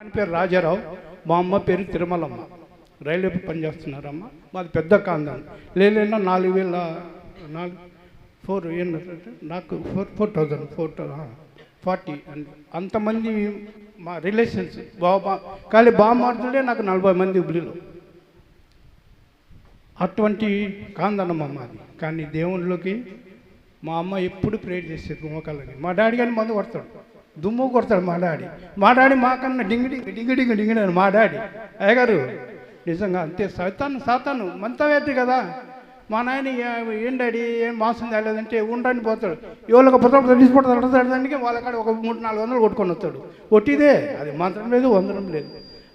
ఆయన పేరు రాజారావు మా అమ్మ పేరు తిరుమలమ్మ. రైల్వే పనిచేస్తున్నారమ్మ. మాది పెద్ద కాందాన్ లేలేనా నాలుగు వేల నాలుగు ఫోర్ ఏంటంటే నాకు four four thousand four forty and అంతమంది మా రిలేషన్స్ బాబా కానీ బామార్దులే నాకు నలభై మంది ఉబ్రిలో అటువంటి కాందనమ్మ మాది. కానీ దేవుళ్ళకి మా అమ్మ ఎప్పుడు ప్రేర్ చేసేది మోకాళ్ళని మా డాడీ కానీ మందు కొడతాడు. దుమ్ము కొడతాడు మా డాడీ. మా డాడీ మాకన్నా డింగి డింగి డింగి డింగి డింగి అని మా డాడీ. అయ్యగారు నిజంగా అంతే సైతాను సాతాను మంతవేత్తి కదా. మా నాయన ఏం డాడీ ఏం మాసం తేలేదంటే ఉండని పోతాడు. ఎవరికి పుత్రుడు తీసుకుంటాడు దానికి వాళ్ళకాడ ఒక మూడు నాలుగు వందలు కొట్టుకొని వస్తాడు. కొట్టిదే అది మంత్రం లేదు వందరం లేదు.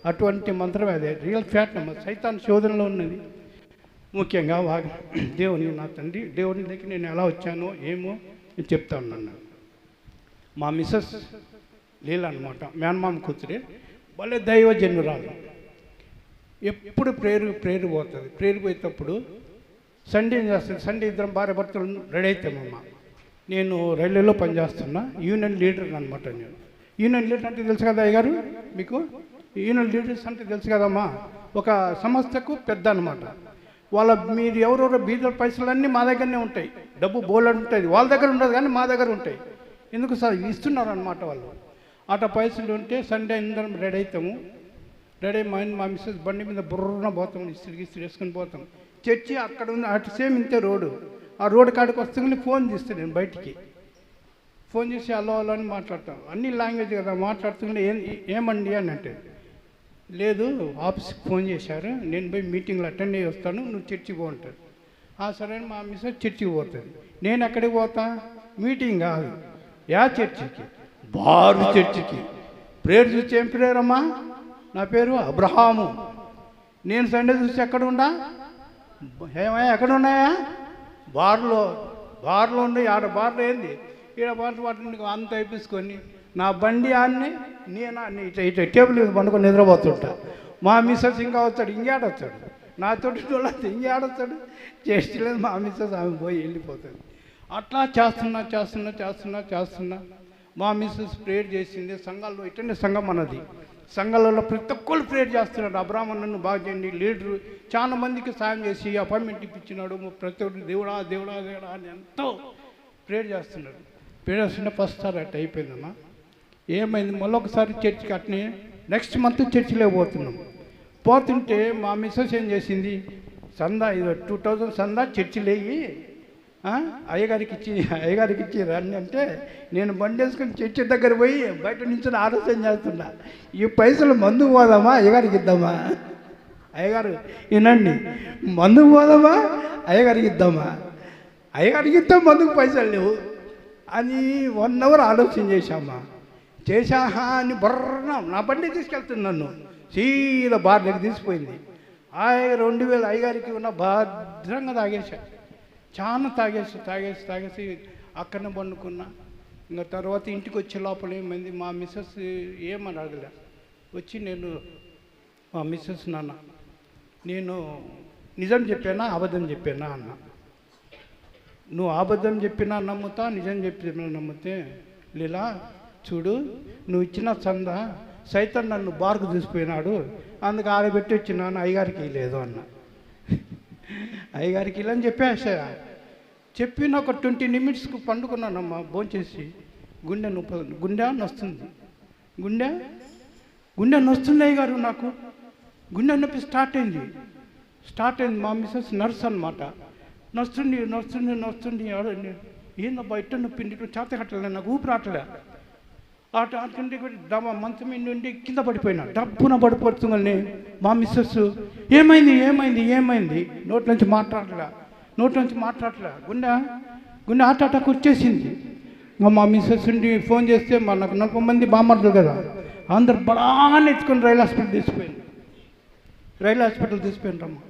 అటువంటి మంత్రం అదే రియల్ ఫ్యాట్ సైతాన్ శోధనలో ఉన్నది. ముఖ్యంగా వా దేవుని నా తండ్రి దేవుని దగ్గర నేను ఎలా వచ్చానో ఏమో చెప్తాను చెప్తా ఉన్నాను. మా మిస్సెస్ లీల అనమాట మేనమామ కూతురే. భలే దైవజన్యురాలు ఎప్పుడు ప్రేరు ప్రేరు పోతుంది. ప్రేరు పోయేటప్పుడు సండే ఏం చేస్తుంది? సండే ఇద్దరం భార్య భర్తలు రెడీ అవుతామమ్మ నేను రైల్వేలో పనిచేస్తున్నా యూనియన్ లీడర్ అనమాట నేను. యూనియన్ లీడర్ అంటే తెలుసు కదా అయ్యగారు మీకు? యూనియన్ లీడర్స్ అంటే తెలుసు కదమ్మా ఒక సంస్థకు పెద్ద అనమాట వాళ్ళ మీరు ఎవరెవరో బీదల పైసలన్నీ మా దగ్గరనే ఉంటాయి. డబ్బు బోలెడు ఉంటుంది వాళ్ళ దగ్గర ఉండదు కానీ మా దగ్గర ఉంటాయి. ఎందుకు సార్? ఇస్తున్నారు అనమాట వాళ్ళు. అట పైసలు ఉంటే సండే అందరం రెడీ అవుతాము రెడీ మా మా మిస్సెస్ బండి మీద బుర్రన పోతాం ఇస్త్రీ ఇస్త్రీ వేసుకొని పోతాం చర్చి అక్కడ ఉంది అటు సేమ్ ఇంతే రోడ్డు. ఆ రోడ్డు కాడికి వస్తుంది ఫోన్ తీస్తాను నేను బయటికి. ఫోన్ చేసి అలో అలో అని మాట్లాడతాం అన్ని లాంగ్వేజ్ కదా మాట్లాడుతుంటే ఏం ఏమండి అని అంటే లేదు ఆఫీస్కి ఫోన్ చేశారు. నేను పోయి మీటింగ్లో అటెండ్ అయ్యి వస్తాను నువ్వు చర్చికి పో ఆ సరే అని మా మిస్సెస్ చర్చికి పోతుంది నేను ఎక్కడికి పోతా? మీటింగ్ కాదు. యా చర్చికి. బారు చర్చికి. ప్రేయర్ చూసి ఏం ప్రేయర్ అమ్మా నా పేరు అబ్రహాము. నేను సండే చూసి ఎక్కడ ఉండా ఏమయ్యా ఎక్కడ ఉన్నాయా బార్లో బార్లో ఉండి ఆడ బార్లో ఏంది? ఈడ బార్ వాటిని అంత అయిపించుకొని నా బండి అన్ని నేను ఆన్ని ఇట ఇట టేబుల్ మీద పండుకొని నిద్రపోతుంటా. మా మిస్సెస్ ఇంకా వస్తాడు ఇంకేడ నా తోటి వాళ్ళంతా వచ్చాడు చేస్తలేదు మా మిస్సెస్ ఆమె పోయి వెళ్ళిపోతుంది. అట్లా చేస్తున్నా చేస్తున్నా చేస్తున్నా చేస్తున్నా. మా మిస్సెస్ ప్రేయర్ చేసింది సంఘాల్లో ఇటనే సంఘం అన్నది. సంఘాలలో ప్రతి ఒక్కరు ప్రేయర్ చేస్తున్నాడు అబ్రాహ్మణ్ను బాగా చేయండి లీడరు. చాలా మందికి సాయం చేసి అపాయింట్మెంట్ ఇప్పించినాడు. ప్రతి ఒక్కరు దేవుడా దేవుడా దేవుడా అని ఎంతో ప్రేయర్ చేస్తున్నాడు ప్రేయర్ చేస్తుంటే ఫస్ట్ సార్ అట్ అయిపోయిందమ్మా. ఏమైంది? మళ్ళొకసారి చర్చికి అట్నే నెక్స్ట్ మంత్ చర్చిలో పోతున్నాం. పోతుంటే మా మిస్సెస్ ఏం చేసింది? సందా ఇది టూ థౌజండ్ సందా చర్చిలేయి అయ్యగారికి ఇచ్చి అయ్యగారికి ఇచ్చి రండి అంటే నేను బండి వేసుకుని చర్చి దగ్గర పోయి బయట నుంచి ఆలోచన చేస్తున్నా. ఈ పైసలు మందుకు పోదామా? అయ్యగారికి ఇద్దామా? అయ్యగారు వినండి. మందుకు పోదామా? అయ్యగారికి ఇద్దామా? అయ్యగారికి ఇద్దాం మందుకు పైసలు లేవు. అని వన్ అవర్ ఆలోచన చేశామా. చేశాహా అని బర్రన నా బండి తీసుకెళ్తుంది నన్ను. సీదా బార్ దగ్గర తీసిపోయింది. ఆయన రెండు వేల అయ్యగారికి ఉన్న భద్రంగా తాగేశాను చాలా తాగేసి తాగేసి తాగేసి అక్కడనే పండుకున్నా. ఇంకా తర్వాత ఇంటికి వచ్చే లోపల ఏమైంది మా మిస్సెస్ ఏమని అడగలే. వచ్చి నేను మా మిస్సెస్ నాన్న నేను నిజం చెప్పానా అబద్ధం చెప్పానా అన్న. నువ్వు అబద్ధం చెప్పినా నమ్ముతా నిజం చెప్పినా నమ్మితే లీలా చూడు నువ్వు ఇచ్చిన చంద సైతం నన్ను బార్కు తీసుకుపోయినాడు అందుకు ఆడబెట్టి వచ్చినాను అయ్యగారికి లేదు అన్న. అయ్యగారికి ఇలా అని చెప్పేసా చెప్పిన ఒక ట్వంటీ నిమిట్స్కి పండుకున్నానమ్మా భోంచేసి గుండె నొప్పి గుండె నొస్తుంది. గుండె గుండె నొస్తుంది అయ్యగారు నాకు. గుండె నొప్పి స్టార్ట్ అయింది. స్టార్ట్ అయింది మా మిస్సెస్ నర్స్ అనమాట నొస్తుంది నొస్తుంది నొస్తుంది. ఏందబ్బా ఇట్ట నొప్పి ఇటు చేత కట్టలే నాకు ఊపిరాటలే అటు అటుండి దమ మంచం మీద నుండి కింద పడిపోయినా. డబ్బున పడిపోతుందని మా మిస్సెస్ ఏమైంది ఏమైంది ఏమైంది? నోటి నుంచి మాట్లాడలే నోటి నుంచి మాట్లాడలే. గుండె గుండె హార్ట్ వచ్చేసింది. మా మిస్సెస్ ఉండి ఫోన్ చేస్తే మా నాకు నలభై మంది బామర్లు కదా అందరు బడా ఎత్తుకొని రైలు హాస్పిటల్ తీసుకుపోయింది రైలు హాస్పిటల్ తీసుకుపోయినరమ్మా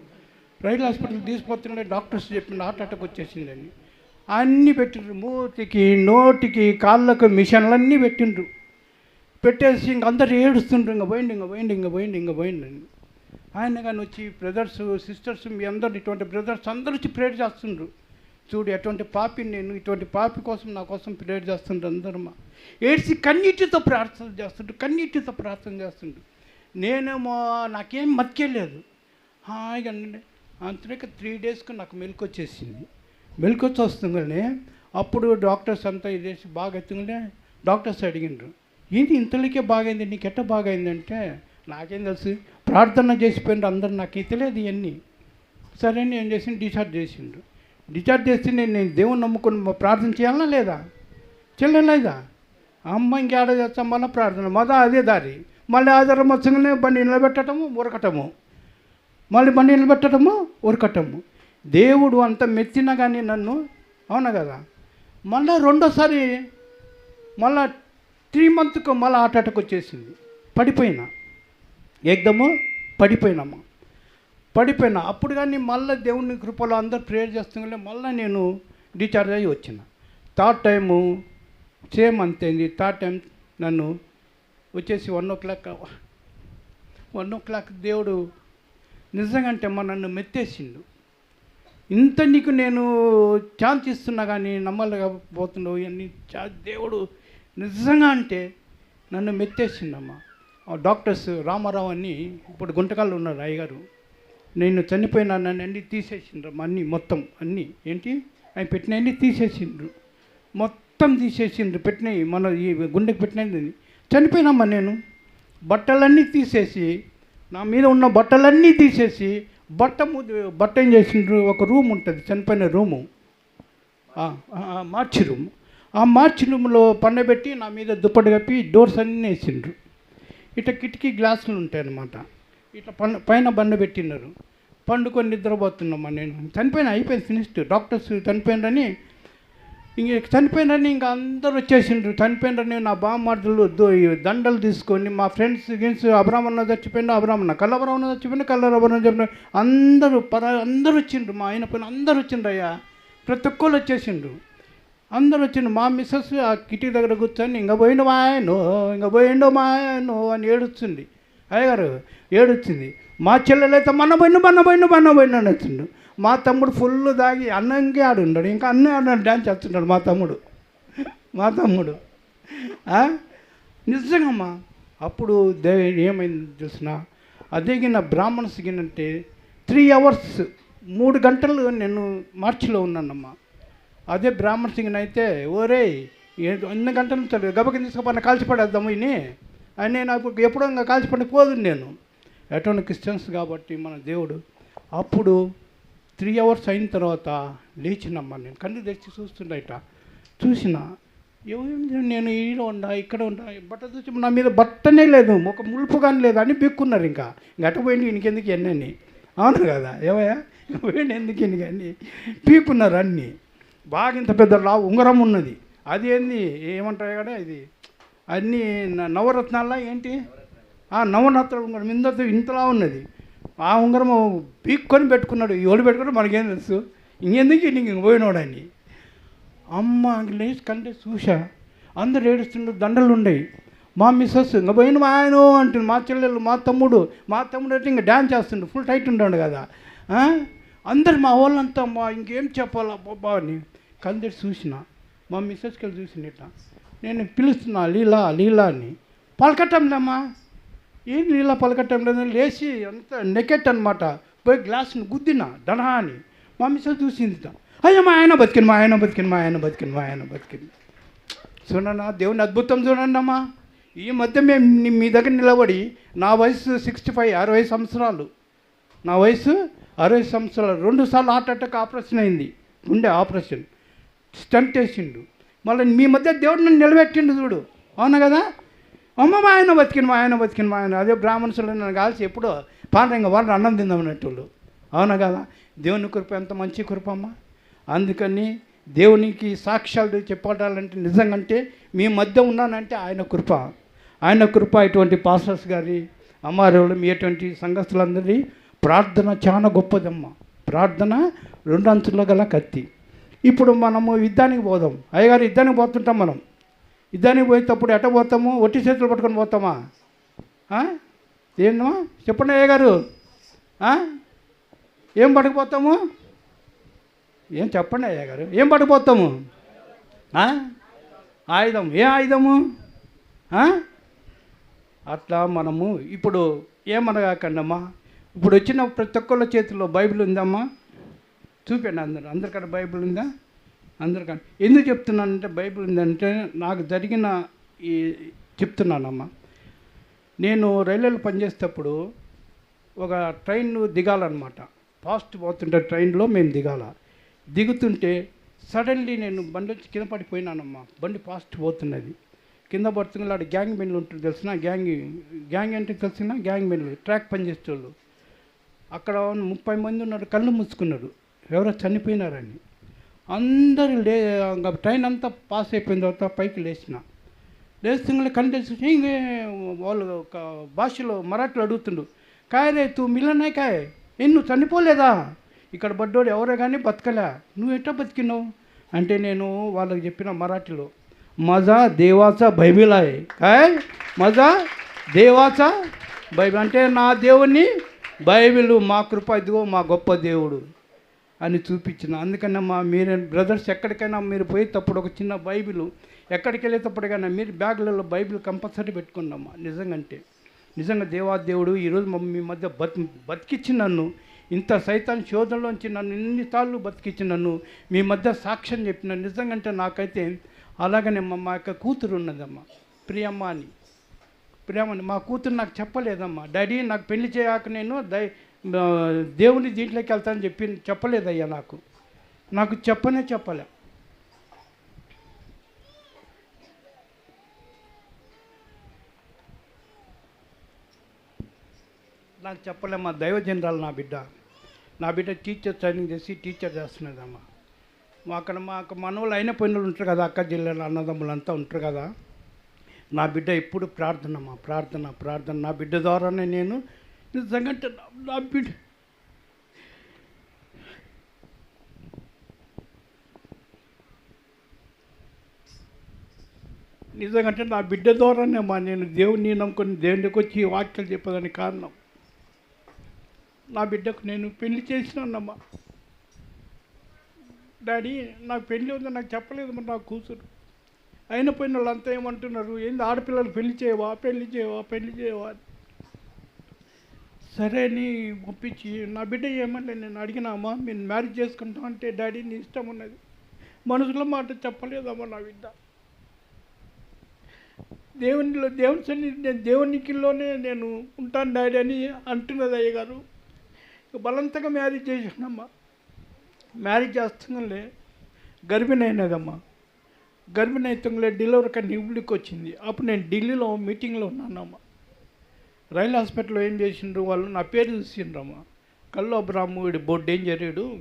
రైలు హాస్పిటల్ తీసుకుపోతుండే డాక్టర్స్ చెప్పిండు హార్ట్ అటాక్ వచ్చేసిందని. అన్నీ పెట్టిండ్రు. మూతికి నోటికి కాళ్ళకు మిషన్లన్నీ పెట్టిండ్రు. పెట్టేసి ఇంక అందరు ఏడుస్తుండ్రు. ఇంక పోయిండు ఇంక పోయిండు ఇంక పోయిండు ఇంక పోయింది ఆయన కానీ వచ్చి బ్రదర్స్ సిస్టర్స్ మీ అందరు ఇటువంటి బ్రదర్స్ అందరూ వచ్చి ప్రేర్ చేస్తుండ్రు. చూడు ఎటువంటి పాపిని నేను ఇటువంటి పాపి కోసం నా కోసం ప్రేయర్ చేస్తుండ్రు అందరమ్మా ఏడ్చి కన్నీటితో ప్రార్థన చేస్తుండ్రు కన్నీటితో ప్రార్థన చేస్తుండ్రు. నేనేమో నాకేం మతికేలేదు. హాయిగా అండి అంతలోకి త్రీ డేస్కి నాకు మెలకు వచ్చేసింది. మెలకొచ్చి వస్తుందనే అప్పుడు డాక్టర్స్ అంతా ఇదేసి బాగా ఎత్తుండే డాక్టర్స్ అడిగిండ్రు ఇది ఇంతలోకే బాగైంది? నీకు ఎట్ట బాగైందంటే నాకేం తెలుసు. ప్రార్థన చేసిపోయిండ్రు అందరు నాకు తెలియదు ఇవన్నీ సరే అని ఏం చేసిండు డిశ్చార్జ్ చేసిండు డిశ్చార్జ్ చేస్తే నేను నేను దేవుని నమ్ముకుని ప్రార్థన చేయాలనా లేదా? చెల్లెలేదా అమ్మ ఇంకేడ చేస్తాం? మళ్ళీ ప్రార్థన. మొదట అదే దారి. మళ్ళీ ఆధారం వచ్చగానే బండి నిలబెట్టడము ఉరకటము. మళ్ళీ బండి నిలబెట్టడము ఉరకటము. దేవుడు అంత మెచ్చినా కానీ నన్ను? అవునా కదా? మళ్ళీ రెండోసారి మళ్ళా త్రీ మంత్కు మళ్ళీ హార్ట్ అటాక్ వచ్చేసింది. పడిపోయినా. ఏకదము? పడిపోయినమ్మా పడిపోయినా. అప్పుడు కానీ మళ్ళీ దేవుని కృపలో అందరు ప్రేయర్ చేస్తుండే మళ్ళీ నేను డిశ్చార్జ్ అయ్యి వచ్చిన. థర్డ్ టైము సేమ్ అంతేంది థర్డ్ టైం నన్ను వచ్చేసి one o'clock one o'clock దేవుడు నిజంగా అంటే అమ్మ నన్ను మెత్తేసిండు. ఇంత నీకు నేను ఛాన్స్ ఇస్తున్నా కానీ నమ్మలేకపోతున్నావు ఇవన్నీ చా దేవుడు నిజంగా అంటే నన్ను మెత్తేసిండమ్మా ఆ డాక్టర్స్ రామారావు అని ఇప్పుడు గుంటకాలు ఉన్నారు అయ్యగారు. నేను చనిపోయినా నన్ను అన్ని తీసేసిండ్రు అన్నీ మొత్తం అన్నీ. ఏంటి? ఆయన పెట్టినవన్నీ తీసేసిండ్రు. మొత్తం తీసేసిండ్రు పెట్టినవి మన ఈ గుండెకి పెట్టినది చనిపోయినామ్మా నేను. బట్టలన్నీ తీసేసి నా మీద ఉన్న బట్టలన్నీ తీసేసి బట్ట ము- బట్ట ఏం చేసిండ్రు ఒక రూమ్ ఉంటుంది చనిపోయిన రూము. మార్చి రూమ్. ఆ మార్చి రూమ్లో పండబెట్టి నా మీద దుప్పటి కప్పి డోర్స్ అన్నీ వేసిండ్రు. ఇట్లా కిటికీ గ్లాసులు ఉంటాయి అన్నమాట ఇట్లా పన్న పైన బండ పెట్టినారు. పండుకొని నిద్రపోతున్నామా నేను? చనిపోయిన అయిపోయింది ఫినిష్డ్. డాక్టర్స్ చనిపోయినరని ఇంక చనిపోయినని ఇంక అందరూ వచ్చేసిండ్రు. చనిపోయినని నా బామ్మర్దులు దో- దండలు తీసుకొని మా ఫ్రెండ్స్ గిన్స్ అబ్రాహ్మణ చచ్చిపోయిండు అబ్రాహ్మణ కల్లబ్రాహ్మణ చచ్చిపోయిండు కల్లబ్రాహ్మణ చెప్పిన అందరూ పర అందరూ వచ్చిండ్రు మా ఆయన పైన అందరు వచ్చిండ్రు అయ్యా. ప్రతి ఒక్కరు వచ్చేసిండ్రు. అందరూ వచ్చిండు మా మిస్సెస్ ఆ కిటికీ దగ్గర కూర్చొని ఇంక పోయిండు మా ఆయనో ఇంక పోయిండు మా ఆయనో అని ఏడుస్తుంది. అయ్యగారు ఏడుస్తుంది. మా చెల్లెలైతే మన పోయిండు మన పోయిండు మన పోయిండు అని వచ్చిండు. మా తమ్ముడు ఫుల్ దాగి అన్నంకే ఆడున్నాడు ఇంకా అన్నీ ఆడున్నాడు డ్యాన్స్ చేస్తున్నాడు మా తమ్ముడు. మా తమ్ముడు. నిజంగమ్మా. అప్పుడు దే ఏమైంది చూసిన అదిగిన బ్రాహ్మణ్స్ గినంటే త్రీ అవర్స్ మూడు గంటలు నేను మార్చిలో ఉన్నానమ్మా. అదే బ్రాహ్మణ సింగ్ అయితే ఓరే ఎన్ని గంటల నుంచి గబకి తీసుకుపోయిన కాల్చిపడేద్దాము ఇని. అని నేను అప్పుడు ఎప్పుడో ఇంకా కాల్చిపడి పోదు నేను. ఎటువంటి క్రిస్టియన్స్ కాబట్టి మన దేవుడు అప్పుడు త్రీ అవర్స్ అయిన తర్వాత లేచినమ్మా నేను కన్ను తెచ్చి చూస్తుండట. చూసిన ఏమైంది నేను ఈడ ఉండా ఇక్కడ ఉండా బట్ట చూసి నా మీద బట్టనే లేదు ఒక ములుపు కానీ లేదు అని బిక్కున్నారు ఇంకా. గట్టపోయింది ఇంకెందుకు ఎన్నని అవును కదా ఏమయ్యా పోయింది ఎందుకు ఎన్ని కానీ పీకున్నారు అన్నీ. బాగా ఇంత పెద్ద లా ఉంగరం ఉన్నది. అది ఏంది ఏమంటారు కదా ఇది? అన్నీ నవరత్నాల ఏంటి? ఆ నవరత్నాలు ఉంగరం ఇంత ఇంతలా ఉన్నది. ఆ ఉంగరం పీక్కొని పెట్టుకున్నాడు. ఎవడు పెట్టుకున్నాడు మనకేం తెలుసు? ఇంకెందుకు నీకు పోయినోడని అమ్మ లేచి కంటే చూసా అందరు ఏడుస్తుండ్రు దండలు ఉండేవి మా మిస్సెస్ ఇంకా పోయిన మా ఆయన అంటుంది మా చెల్లెలు మా తమ్ముడు మా తమ్ముడు అయితే ఇంకా డ్యాన్స్ చేస్తుండు ఫుల్ టైట్ ఉండాడు కదా. అందరు మా వాళ్ళంతా మా ఇంకేం చెప్పాలా బాబా అని కందరు చూసిన మా మిస్సెస్కి వెళ్ళి చూసిన ఇట్లా. నేను పిలుస్తున్నా లీలా లీలా అని. పలకట్టంలేమ్మా ఏం నీళ్ళ పలకట్టం లేదని లేచి అంత నెకెట్ అనమాట పోయి గ్లాస్ని గుద్దిన డనా అని. మా మిస్సెస్ చూసింది అయ్యో మా ఆయన బతికిన మా ఆయన బతికిన మా ఆయన బతికిన మా ఆయన బతికిన చూడన్నా దేవుని అద్భుతం చూడండి అమ్మా ఈ మధ్య మేము మీ దగ్గర నిలబడి నా వయసు సిక్స్టీ ఫైవ్ అరవై సంవత్సరాలు. నా వయసు అరవై సంవత్సరాలు. రెండు సార్లు హార్ట్ అటాక్ ఆపరేషన్ అయింది. ఉండే ఆపరేషన్ స్టంట్ వేసిండు. మళ్ళీ మీ మధ్య దేవుడు నన్ను నిలబెట్టిండు చూడు. అవునా కదా? అమ్మ మా ఆయన బతికిన మా ఆయన బతికిన మా ఆయన. అదే బ్రాహ్మణులు నన్ను కాల్చి ఎప్పుడో పాండ్రంగా వాళ్ళు అన్నం తిందామన్నట్టు అవునా కదా? దేవుని కృప ఎంత మంచి కృప అమ్మ. అందుకని దేవునికి సాక్ష్యాలు చెప్పాలంటే నిజంగంటే మీ మధ్య ఉన్నానంటే ఆయన కృప. ఆయన కృప ఇటువంటి పాస్టర్స్ గారి అమ్మారేవులు మీ అటువంటి సంఘస్థులందరి ప్రార్థన చాలా గొప్పదమ్మ. ప్రార్థన రెండు అంచుల్లో గల కత్తి. ఇప్పుడు మనము యుద్ధానికి పోదాం. అయ్యగారు యుద్ధానికి పోతుంటాం మనం. యుద్ధానికి పోయేటప్పుడు ఎట పోతాము? ఒట్టి చేతులు పట్టుకొని పోతామా? ఆ? ఏందమ్మా? చెప్పండి అయ్యగారు గారు. ఏం పట్టుకుపోతాము? ఏం చెప్పండి అయ్య గారు. ఏం పట్టుకుపోతాము? ఆయుధం. ఏ ఆయుధము? అట్లా మనము ఇప్పుడు ఏమనగాకండమ్మా? ఇప్పుడు వచ్చిన ప్రతి ఒక్కళ్ళ చేతిలో బైబిల్ ఉందమ్మా? చూపండి అందరు. అందరికన్నా బైబిల్ ఉందా? అందరికన్నా ఎందుకు చెప్తున్నానంటే బైబిల్ ఉందంటే నాకు జరిగిన ఈ చెప్తున్నానమ్మా. నేను రైల్వేలో పనిచేసేటప్పుడు ఒక ట్రైన్ దిగాలన్నమాట. ఫాస్ట్ పోతుంటే ట్రైన్లో మేము దిగాల. దిగుతుంటే సడన్లీ నేను బండి వచ్చి కింద పడిపోయినానమ్మా. బండి ఫాస్ట్ పోతున్నది. కింద పడుతున్న ఆడ గ్యాంగ్ మెన్లు ఉంటుంది తెలిసిన? గ్యాంగ్ గ్యాంగ్ అంటే తెలిసిన? గ్యాంగ్ మెన్లు ట్రాక్ పనిచేసేవాళ్ళు అక్కడ ముప్పై మంది ఉన్నారు కళ్ళు మూసుకున్నారు. ఎవరో చనిపోయినారని. అందరూ లే ఇంకా ట్రైన్ అంతా పాస్ అయిపోయిన తర్వాత పైకి లేచిన. లేస్తుండే కనిపిస్తూ ఇంకే వాళ్ళు ఒక భాషలో మరాఠీలో అడుగుతుండు. కాయరే తూ మిలనాయ్ కాయ? నువ్వు చనిపోలేదా? ఇక్కడ బడ్డోడు ఎవరో కానీ బతకలే. నువ్వు ఎట్టా బతికినావు? అంటే నేను వాళ్ళకి చెప్పిన మరాఠీలో. మజా దేవాచ బైబిలాయ్. కాయ్? మజా దేవాచ బైబిల్ అంటే నా దేవుని బైబిల్ మా కృప ఇదిగో మా గొప్ప దేవుడు. అని చూపించిన. అందుకన్నా మా మీరు బ్రదర్స్ ఎక్కడికైనా మీరు పోయేటప్పుడు ఒక చిన్న బైబిల్ ఎక్కడికి వెళ్ళేటప్పటికైనా మీరు బ్యాగులలో బైబిల్ కంపల్సరీ పెట్టుకున్నామ్మా నిజంగంటే నిజంగా దేవాదేవుడు ఈరోజు మీ మధ్య బత్ బతికిచ్చి నన్ను ఇంత సైతాన్ శోధనలోంచి నన్ను ఇన్నిసార్లు బతికిచ్చి నన్ను మీ మధ్య సాక్ష్యం చెప్పిన. నిజంగా అంటే నాకైతే అలాగనే మా యొక్క కూతురు ఉన్నదమ్మా. ప్రియమ్మ అని. ప్రియమ్మని మా కూతురు నాకు చెప్పలేదమ్మా. డాడీ నాకు పెళ్ళి చేయక నేను దై దేవుని దీంట్లోకి వెళ్తానని చెప్పి చెప్పలేదయ్యా నాకు. నాకు చెప్పనే చెప్పలే. నాకు చెప్పలే మా దైవ జనరాలు నా బిడ్డ. నా బిడ్డ టీచర్ ట్రైనింగ్ చేసి టీచర్ చేస్తున్నదమ్మా మా అక్కడ మాకు మనవాళ్ళు అయిన పనులు ఉంటారు కదా అక్క జిల్లాలో అన్నదమ్ములు అంతా ఉంటారు కదా. నా బిడ్డ ఎప్పుడు ప్రార్థన మా ప్రార్థన ప్రార్థన. నా బిడ్డ ద్వారానే నేను నిజంగా అంటే నా- బిడ్డ. నిజంగా అంటే నా బిడ్డ ద్వారానే మా నేను దేవుని నమ్ముకొని దేవునికి వచ్చి ఈ వాక్యాలు చెప్పేదానికి కారణం. నా బిడ్డకు నేను పెళ్ళి చేసినానమ్మా. డాడీ నాకు పెళ్ళి ఉందో నాకు చెప్పలేదు మరి నా కూతురు. అయిన పోయిన వాళ్ళంతా ఏమంటున్నారు? ఏంది ఆడపిల్లలు పెళ్ళి చేయవా? పెళ్ళి చేయవా? పెళ్ళి చేయవా అని. సరే అని ఒప్పించి నా బిడ్డ ఏమంటే నేను అడిగినామా నేను మ్యారేజ్ చేసుకుంటాం అంటే డాడీ నీ ఇష్టం ఉన్నది. మనసులో మాట చెప్పలేదమ్మా నా బిడ్డ. దేవునిలో దేవుని సన్ని నేను దేవునికిలోనే నేను ఉంటాను డాడీ అని అంటున్నది అయ్యగారు. గారు బలంతగా మ్యారేజ్ చేసానమ్మా మ్యారేజ్ చేస్తుండే గర్భిణైనదమ్మా అయినదమ్మా గర్భిణి డెలివరీ కానీ ఇవ్వడికి వచ్చింది. అప్పుడు నేను ఢిల్లీలో మీటింగ్లో ఉన్నానమ్మా. రైలు హాస్పిటల్లో ఏం చేసిండ్రు వాళ్ళు? నా పేరు చూసిండ్రమ్మా కళ్ళు బ్రాహ్ము వీడి బో ఏం జరిగాడు?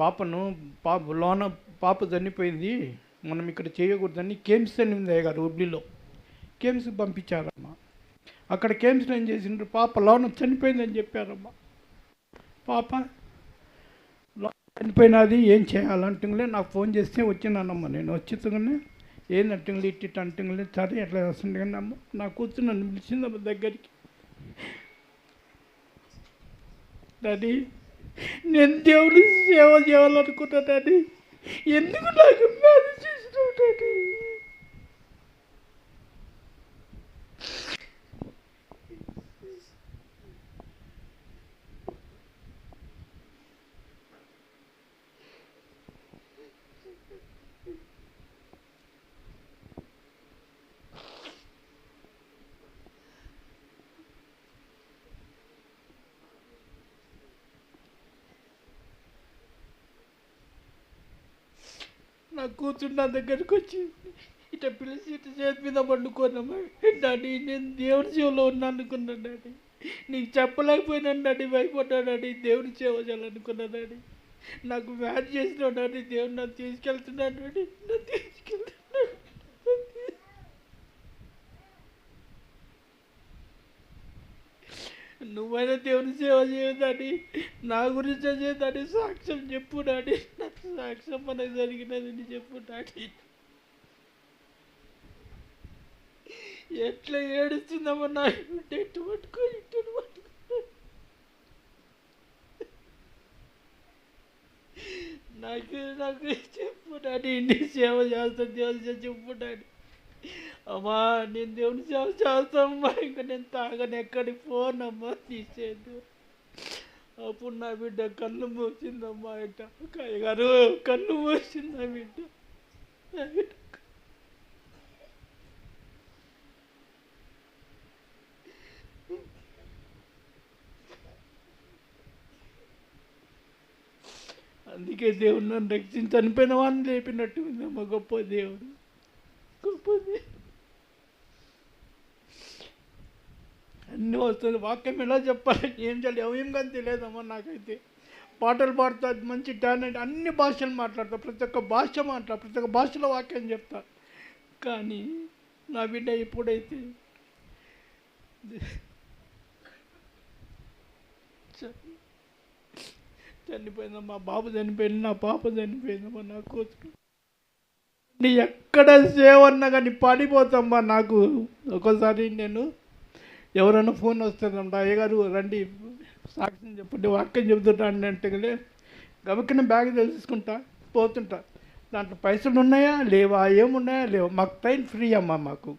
పాపను పాప లోన పాప చనిపోయింది. మనం ఇక్కడ చేయకూడదని కేమ్స్ అని ఉంది అయ్యగారు హుబ్లీలో కేమ్స్కి పంపించారమ్మా అక్కడ కేమ్స్లో ఏం చేసిండ్రు? పాప లోన చనిపోయిందని చెప్పారమ్మా పాప లో- చనిపోయినది ఏం చేయాలంటుంగలే నాకు ఫోన్ చేస్తే వచ్చినానమ్మా నేను. వచ్చితగానే ఏం ఏందంటుంగలే ఇట్టి అంటుంగలే సరే ఎట్లా వస్తుంది కానీ అమ్మ నా కూతురు నన్ను పిలిచిందమ్మ దగ్గరికి. డాడీ నేను దేవుడి సేవ చేయాలనుకున్నా డాడీ. ఎందుకు నాకు మ్యారేజ్ చేసినావు డాడీ? కూర్చున్న దగ్గరికి వచ్చి ఇట పిలిచి ఇట చేతి మీద పండుకోనమ్మా డాడీ నేను దేవుడి సేవలో ఉన్నా అనుకున్నాను డాడీ. నీకు చెప్పలేకపోయినాను డాడీ భయపడ్డా డాడీ దేవుడి సేవ చేయాలనుకున్నా డాడీ. నాకు మ్యాచ్ చేసిన డాడీ దేవుడు నన్ను తీసుకెళ్తున్నాడు డాడీ నన్ను తీసుకెళ్తున్నాడు నువ్వైనా దేవుని సేవ చేయదని నా గురించి చేయదని సాక్ష్యం చెప్పు డాడీ. నాకు సాక్ష్యం మనకు జరిగినది నీ చెప్పు డాడీ. ఎట్లా ఏడుస్తుందమ్మా నా ఇటు పట్టుకో ఇటు పట్టుకో. నాకు చెప్పు డాడీ. ఇంటి సేవ చేస్తా దేవుడు సేవ చెప్పు డాడీ. అమ్మా నేను దేవుని సేవ చేస్తామ్మా ఇంకా నేను తాగని ఎక్కడికి పోనమ్మా అమ్మా తీసేది. అప్పుడు నా బిడ్డ కన్ను మూసిందమ్మా ఇట గారు కన్ను మూసింది బిడ్డ. నా బిడ్డ అందుకే దేవుడు నన్ను రక్షించి చనిపోయిన వాడిని లేపినట్టు ఉందమ్మా గొప్ప దేవుడు. గొప్ప అన్నీ వస్తుంది వాక్యం ఎలా చెప్పాలి? ఏం చేయాలి? ఏం కానీ తెలియదమ్మా నాకైతే. పాటలు పాడుతా మంచి టాలెంట్ అన్ని భాషలు మాట్లాడతా. ప్రతి ఒక్క భాష మాట్లాడు ప్రతి ఒక్క భాషలో వాక్యం చెప్తా. కానీ నా బిడ్డ ఎప్పుడైతే చ- చనిపోయిందమ్మా బాబు చనిపోయింది నా పాప చనిపోయిందమ్మా నా కూతురు. నీ ఎక్కడ సేవ్ అన్నా కానీ పడిపోతామ్మా నాకు. ఒక్కోసారి నేను ఎవరైనా ఫోన్ వస్తుందంట అయ్యగారు రండి సాక్ష్యం చెప్పండి వాక్యం చెబుతుంటా అండి అంటే కదా బ్యాగ్ తెలుసుకుంటా పోతుంటా. దాంట్లో పైసలు ఉన్నాయా? లేవా? ఏమున్నాయా? లేవా? మాకు ట్రైన్ ఫ్రీ అమ్మా మాకు.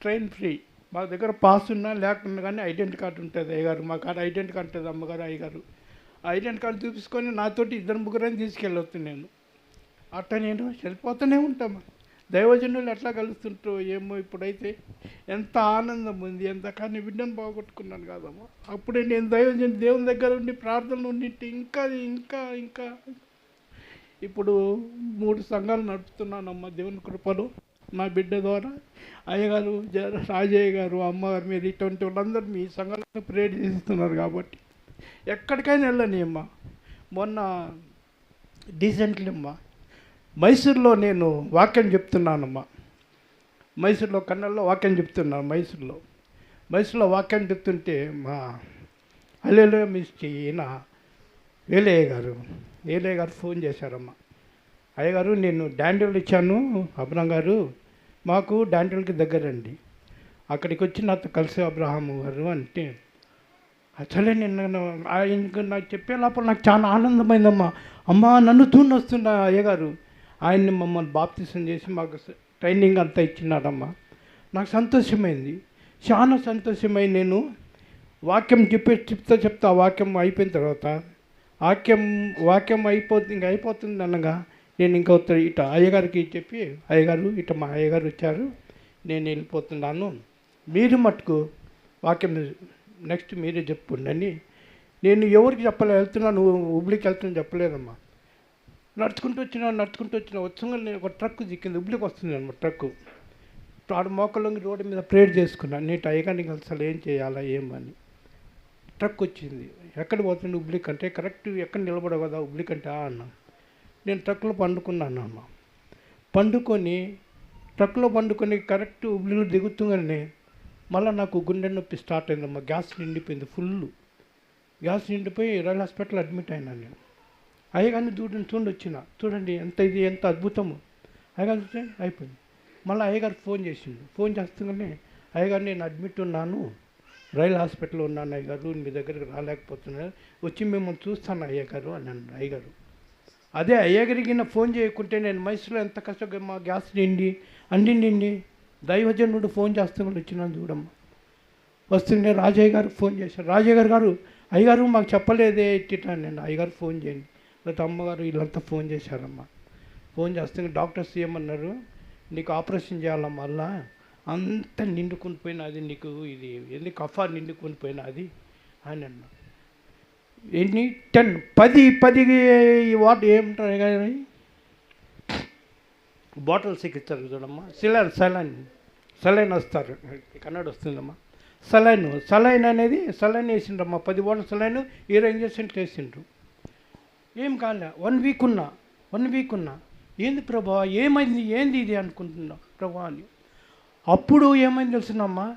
Train free. మా దగ్గర పాస్ ఉన్నా లేకున్నా కానీ ఐడెంటి కార్డు ఉంటుంది అయ్యగారు. మా కాడ ఐడెంటి కార్డు ఉంటుంది అమ్మగారు అయ్యగారు. ఐడెంటి కార్డు చూపించుకొని నాతోటి ఇద్దరు ముగ్గురని తీసుకెళ్ళొచ్చు నేను. అట్లా నేను వెళ్ళిపోతూనే ఉంటాం. దైవజనులు ఎట్లా కలుస్తుంటారో ఏమో ఇప్పుడైతే ఎంత ఆనందం ఉంది ఎంత కానీ బిడ్డను పోగొట్టుకున్నాను కాదమ్మా. అప్పుడే నేను దైవజను దేవుని దగ్గర ఉండి ప్రార్థనలు ఉండింటి ఇంకా ఇంకా ఇంకా. ఇప్పుడు మూడు సంఘాలు నడుపుతున్నానమ్మా దేవుని కృపలో. నా బిడ్డ ద్వారా అయ్యగారు జ- రాజయ్య గారు అమ్మగారు మీరు ఇటువంటి వాళ్ళందరూ మీ సంఘాలను ప్రేర్ చేస్తున్నారు కాబట్టి ఎక్కడికైనా వెళ్ళని అమ్మా మొన్న డీసెంట్లీ అమ్మా మైసూర్లో నేను వాక్యం చెప్తున్నానమ్మా. మైసూర్లో కన్నడలో వాక్యం చెప్తున్నాను మైసూర్లో. మైసూర్లో వాక్యం చెప్తుంటే మా అల్లెలో మిస్టి ఈయన వేలయ్య గారు వేలయ్య గారు ఫోన్ చేశారమ్మా. అయ్యగారు నేను డాండిల్ ఇచ్చాను అబ్రహం గారు మాకు డాండిల్కి దగ్గరండి. అక్కడికి వచ్చి నాతో కలిసి అబ్రహాం గారు అంటే అసలే నేను ఆయనకు నాకు చెప్పే లోపల నాకు చాలా ఆనందమైందమ్మా. అమ్మా నన్ను తూని వస్తున్నా అయ్యగారు. ఆయన్ని మమ్మల్ని బాప్తిసం చేసి మాకు ట్రైనింగ్ అంతా ఇచ్చినాడమ్మా నాకు సంతోషమైంది. చాలా సంతోషమై నేను వాక్యం చెప్పే చెప్తా చెప్తా వాక్యం అయిపోయిన తర్వాత వాక్యం వాక్యం అయిపోతుంది ఇంక అయిపోతుంది అనగా నేను ఇంకా ఉత్తర ఇట అయ్యగారికి చెప్పి అయ్యగారు ఇట మా అయ్యగారు వచ్చారు నేను వెళ్ళిపోతున్నాను. మీరు మటుకు వాక్యం నెక్స్ట్ మీరే చెప్పుండని నేను ఎవరికి చెప్పలే వెళ్తున్నాను ఉబ్లికి వెళ్తున్నా చెప్పలేదమ్మా. నడుచుకుంటూ వచ్చినా నడుచుకుంటూ వచ్చిన వచ్చంగా నేను ఒక ట్రక్ దిక్కింది హుబ్లీకి వస్తుంది అనమాట ట్రక్కు ఆడు మోకల్లోకి రోడ్డు మీద ప్రేర్ చేసుకున్నాను నేను టైగానికి అసలు ఏం చేయాలా ఏమని ట్రక్ వచ్చింది. ఎక్కడ పోతుంది ఉబ్లిక్ అంటే కరెక్ట్ ఎక్కడ నిలబడవు కదా ఉబ్లిక్ అంటే ఆ అన్నా. నేను ట్రక్లో పండుకున్నాను అమ్మ పండుకొని ట్రక్లో పండుకొని కరెక్ట్ ఉబ్లిలో దిగుతుందనే మళ్ళీ నాకు గుండె నొప్పి స్టార్ట్ అయిందమ్మా. గ్యాస్ నిండిపోయింది ఫుల్ గ్యాస్ నిండిపోయి రైల్ హాస్పిటల్ అడ్మిట్ అయినా నేను. అయ్యగారిని చూడండి చూడండి వచ్చిన. చూడండి ఎంత ఇది ఎంత అద్భుతము. అయ్యగారు చూస్తే అయిపోయింది. మళ్ళీ అయ్యగారు ఫోన్ చేసిండు. ఫోన్ చేస్తుందనే అయ్యగారు నేను అడ్మిట్ ఉన్నాను. రైల్ హాస్పిటల్లో ఉన్నాను అయ్యగారు మీ దగ్గరికి రాలేకపోతున్నారు వచ్చి మిమ్మల్ని చూస్తాను అయ్యగారు అని అన్నాడు అయ్యగారు. అదే అయ్యగారికి ఫోన్ చేయకుంటే నేను మైసూరులో ఎంత కష్టంగా మా గ్యాస్ నిండి అన్ని నిండి దైవజనుడు ఫోన్ చేస్తున్నాడు వచ్చినాను చూడమ్మా. వస్తుండే రాజయ్య గారు ఫోన్ చేశారు. రాజయ్య గారు గారు అయ్యగారు మాకు చెప్పలేదే ఇట్టిటా నేను. అయ్యగారు ఫోన్ చేయండి. లేకపోతే అమ్మగారు వీళ్ళంతా ఫోన్ చేశారమ్మా. ఫోన్ చేస్తే డాక్టర్స్ ఏమన్నారు నీకు ఆపరేషన్ చేయాలమ్మా మళ్ళా అంత నిండుకొని పోయినది నీకు ఇది ఎందుకు కఫా నిండుకొని పోయినది అని అన్నా. ఎన్ని టెన్ పది పది వాటర్ ఏమంటారు కానీ బాటిల్స్ ఎక్కిస్తారు చూడమ్మా. సిలైన్ సలైన్ సలైన్ వస్తారు. కన్నడ వస్తుందమ్మా. సలైన్ సలైన్ అనేది సలైన్ వేసిండ్రమ్మా. పది బాటిల్ సలైన్ ఇరవై ఇంజక్షన్లు వేసిండ్రు. ఏం కాలే. వన్ వీక్ ఉన్నా. వన్ వీక్ ఉన్నా. ఏంది ప్రభా? ఏమైంది? ఏంది ఇది అనుకుంటున్నా ప్రభా అని. అప్పుడు ఏమైంది తెలుసునమ్మా?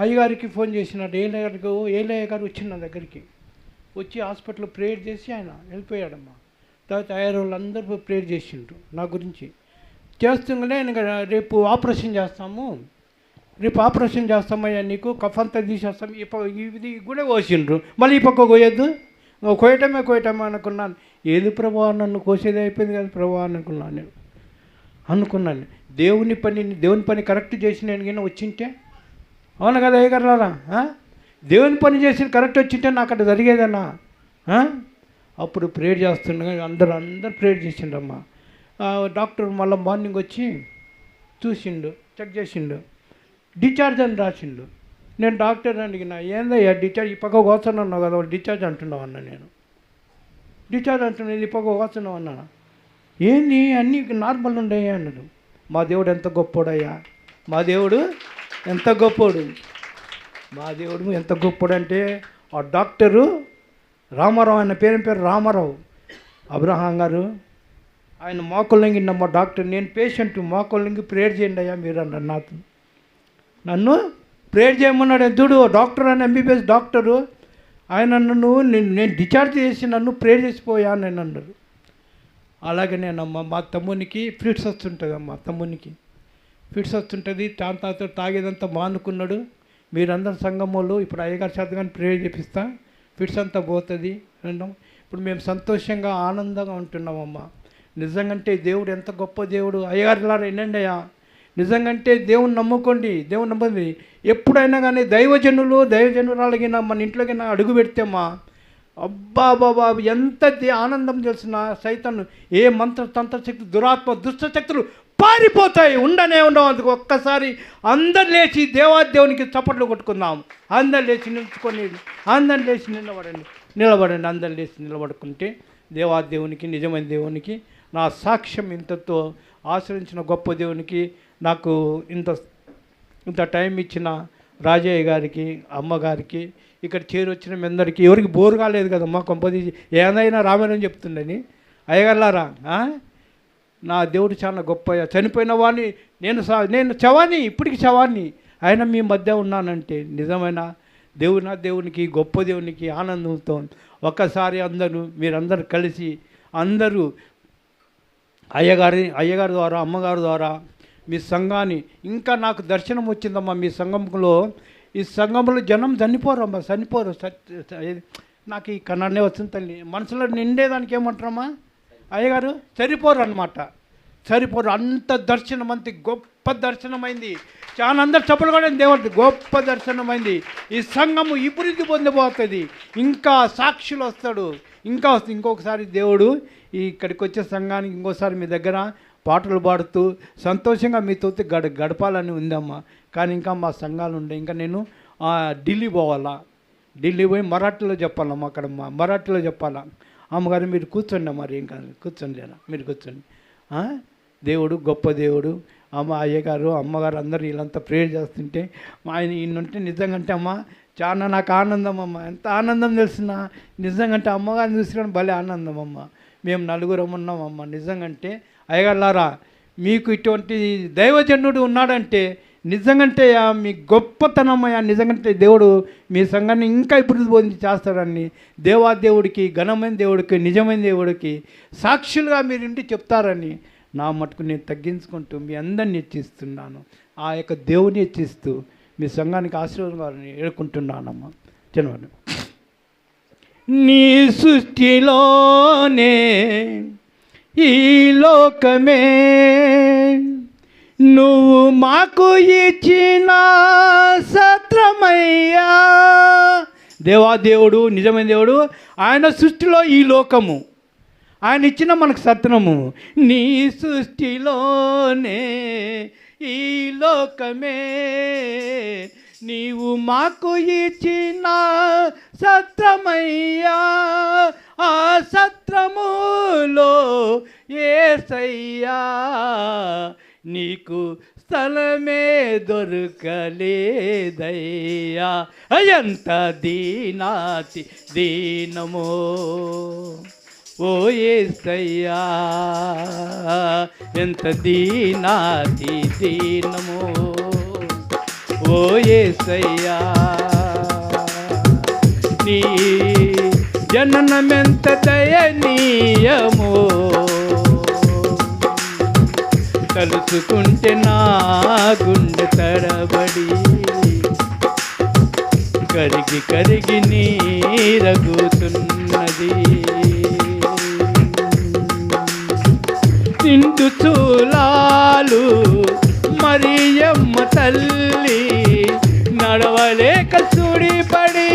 అయ్యగారికి ఫోన్ చేసినాడు ఏలయ్య గారికి ఏలయ్య గారు వచ్చిన నా దగ్గరికి. వచ్చి హాస్పిటల్లో ప్రేయర్ చేసి ఆయన వెళ్ళిపోయాడమ్మా. తర్వాత అయ్యారు వాళ్ళందరూ ప్రేయర్ చేసిండ్రు నా గురించి. చేస్తుండగానే ఇంకా రేపు ఆపరేషన్ చేస్తాము. రేపు ఆపరేషన్ చేస్తామయ్యా నీకు కఫ్ అంతా తీసేస్తాం ఈ ఇది కూడా కోసిండ్రు మళ్ళీ ఈ పక్క కోయొద్దు కోయటమే కోయటమే అనుకున్నాను. ఏది ప్రభా నన్ను కోసేది అయిపోయింది కదా ప్రభా అనుకున్నాను నేను. అనుకున్నాను. దేవుని పని దేవుని పని కరెక్ట్ చేసి నేను గిన్న వచ్చింటే? అవును కదా ఏ దేవుని పని చేసి కరెక్ట్ వచ్చింటే నాకు అక్కడ జరిగేదన్నా? అప్పుడు ప్రేయర్ చేస్తుండగా అందరు అందరు ప్రేయర్ చేసిండమ్మా డాక్టర్ మళ్ళీ మార్నింగ్ వచ్చి చూసిండు చెక్ చేసిండు డిశ్చార్జ్ అని రాసిండు. నేను డాక్టర్ అడిగిన ఏందయ్యా డిశ్చార్జ్? ఈ పక్క కోస్తున్నావు కదా డిశ్చార్జ్ అంటున్నావు అన్న నేను. డిశ్చార్జ్ అంటున్నాను ఈ పక్క కోస్తున్నావు అన్నా. ఏంది? అన్నీ నార్మల్ ఉండయ్యా అన్నాడు. మా దేవుడు ఎంత గొప్పోడయ్యా? మా దేవుడు ఎంత గొప్పోడు? మా దేవుడు ఎంత గొప్పోడంటే ఆ డాక్టరు రామారావు ఆయన పేరు పేరు రామారావు. అబ్రహాం గారు ఆయన మోకల్లింగి మా డాక్టర్ నేను పేషెంట్ మోకల్లింగి ప్రేయర్ చేయండి అయ్యా మీరు అన్నారు నాతో. నన్ను ప్రేయర్ చేయమన్నాడు. ఎదుడు డాక్టర్ అని ఎంబీబీఎస్ డాక్టరు ఆయన నన్ను నేను నేను డిశ్చార్జ్ చేసి నన్ను ప్రేయర్ చేసిపోయా అని అన్నారు అలాగే నేనమ్మా మా తమ్మునికి ఫిట్స్ వస్తుంటుంది అమ్మా తమ్మునికి. ఫిట్స్ వస్తుంటుంది తాంతాతో తాగేదంతా మానుకున్నాడు. మీరందరూ సంగమోళ్ళు ఇప్పుడు అయ్యగారి చేత కానీ ప్రేయర్ చేపిస్తా ఫిట్స్ అంతా పోతుంది అన్నాం ఇప్పుడు మేము సంతోషంగా ఆనందంగా ఉంటున్నామమ్మా నిజంగంటే దేవుడు ఎంత గొప్ప దేవుడు. అయ్యగారిలారా వినండి అయ్యా. నిజంగంటే దేవుని నమ్ముకోండి. దేవుని నమ్మండి. ఎప్పుడైనా కానీ దైవజనులు దైవజనురాలకి మన ఇంట్లోకి అడుగు పెడితేమా అబ్బా బాబా ఎంత ఆనందం తెలిసిన సైతాన్ని ఏ మంత్ర తంత్రశక్తి దురాత్మ దుష్టశక్తులు పారిపోతాయి. ఉండనే ఉండవు. అందుకు ఒక్కసారి అందరు లేచి దేవాదేవునికి చప్పట్లు కొట్టుకుందాం. అందరు లేచి నిలుచుకొని అందరు లేచి నిలబడండి. నిలబడండి. అందరు లేచి నిలబడుకుంటే దేవాదేవునికి నిజమైన దేవునికి నా సాక్ష్యం ఇంతతో ఆశ్రయించిన గొప్ప దేవునికి నాకు ఇంత ఇంత టైం ఇచ్చిన రాజయ్య గారికి అమ్మగారికి ఇక్కడ చేరి వచ్చిన మీ అందరికీ ఎవరికి బోరు కాలేదు కదమ్మా కొంపది ఏదైనా రామాయణం చెప్తుండని అయ్యగల్లారా నా దేవుడు చాలా గొప్ప చనిపోయిన వాడిని నేను సా నేను చవాన్ని ఇప్పటికి చవాన్ని ఆయన మీ మధ్య ఉన్నానంటే నిజమైన దేవుని దేవునికి గొప్ప దేవునికి ఆనందంతో ఒక్కసారి అందరూ మీరందరూ కలిసి అందరూ అయ్యగారి అయ్యగారి ద్వారా అమ్మగారి ద్వారా మీ సంఘాన్ని. ఇంకా నాకు దర్శనం వచ్చిందమ్మా మీ సంఘంలో ఈ సంఘంలో జనం చనిపోరమ్మా చనిపోరు. సత్- నాకు ఈ కన్నడనే వచ్చింది తల్లి. మనసులో నిండేదానికి ఏమంటారమ్మా? అయ్యగారు సరిపోరు అనమాట సరిపోరు అంత దర్శనం అంత గొప్ప దర్శనమైంది. చాలా అందరు చెప్పలు కూడా దేవుడు గొప్ప దర్శనమైంది. ఈ సంఘము అభివృద్ధి పొందబోతుంది. ఇంకా సాక్షులు వస్తాడు. ఇంకా వస్తుంది. ఇంకొకసారి దేవుడు ఇక్కడికి వచ్చే సంఘానికి ఇంకోసారి మీ దగ్గర పాటలు పాడుతూ సంతోషంగా మీతో గడ గడపాలని ఉందమ్మా. కానీ ఇంకా మా సంఘాలు ఉండే. ఇంకా నేను ఢిల్లీ పోవాలా? ఢిల్లీ పోయి మరాఠీలో చెప్పాలమ్మా అక్కడ మా మరాఠీలో చెప్పాలా? అమ్మగారు మీరు కూర్చోండి మరి ఏం కాదు. కూర్చోండి అలా మీరు కూర్చోండి. దేవుడు గొప్ప దేవుడు. అమ్మ అయ్యగారు అమ్మగారు అందరూ వీళ్ళంతా ప్రేయర్ చేస్తుంటే మా ఆయన ఈయన ఉంటే నిజంగా అంటే అమ్మ చాలా నాకు ఆనందం అమ్మ. ఎంత ఆనందం తెలిసిన? నిజంగా అంటే అమ్మగారిని చూసుకొని భలే ఆనందం అమ్మ. మేము నలుగురం ఉన్నామమ్మ నిజంగా అంటే అయ్యగారులారా మీకు ఇటువంటి దైవజనుడు ఉన్నాడంటే నిజంగంటే మీ గొప్పతనమయ్యా నిజంగంటే దేవుడు మీ సంఘాన్ని ఇంకా ఇప్పుడు బోధించి చేస్తాడని దేవాదేవుడికి ఘనమైన దేవుడికి నిజమైన దేవుడికి సాక్షులుగా మీరు ఇంటి చెప్తారని నా మటుకు నేను తగ్గించుకుంటూ మీ అందరిని హెచ్చిస్తున్నాను. ఆ యొక్క దేవుని హెచ్చిస్తూ మీ సంఘానికి ఆశీర్వాదాన్ని ఏడుకుంటున్నానమ్మా చిన్నవాడు నీ సృష్టిలోనే ఈ లోకమే. నువ్వు మాకు ఇచ్చిన సత్రమయ్యా. దేవా దేవుడు నిజమైన దేవుడు ఆయన సృష్టిలో ఈ లోకము. ఆయన ఇచ్చిన మనకు సత్రము. నీ సృష్టిలోనే ఈ లోకమే. నీవు మాకు ఇచ్చిన సత్రమయ్యా ఆ సత్రములో ఏసయ్యా నీకు స్థలమే దొరకలేదయ్యా. అయంత దీనాతి దీనమో. ఓ ఏసయ్యా ఎంత దీనాతి దీనమో. ఓ ఏసయ్యా. నీ జననమెంత దయనీయము. తలుచుకుంటే నా గుండె తడబడి కరిగి కరిగి నీరగుతున్నది. నిండు చూలాలు మరియమ్మ తల్లి నడవలేక చూడిపడి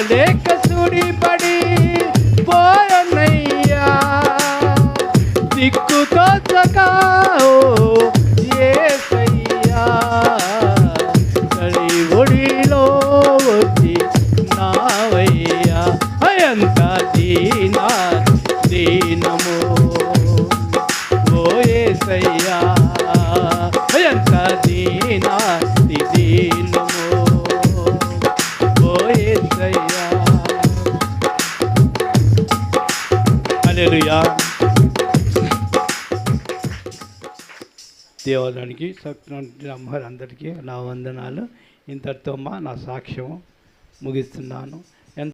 నడవలేక సుడిపడి పోయనయ్యా దిక్కుతో చకాओ దేవాలయానికి సత్యనారాయణ అమ్మగారు అందరికీ నా వందనాలు. ఇంతటితో మా నా సాక్ష్యం ముగిస్తున్నాను.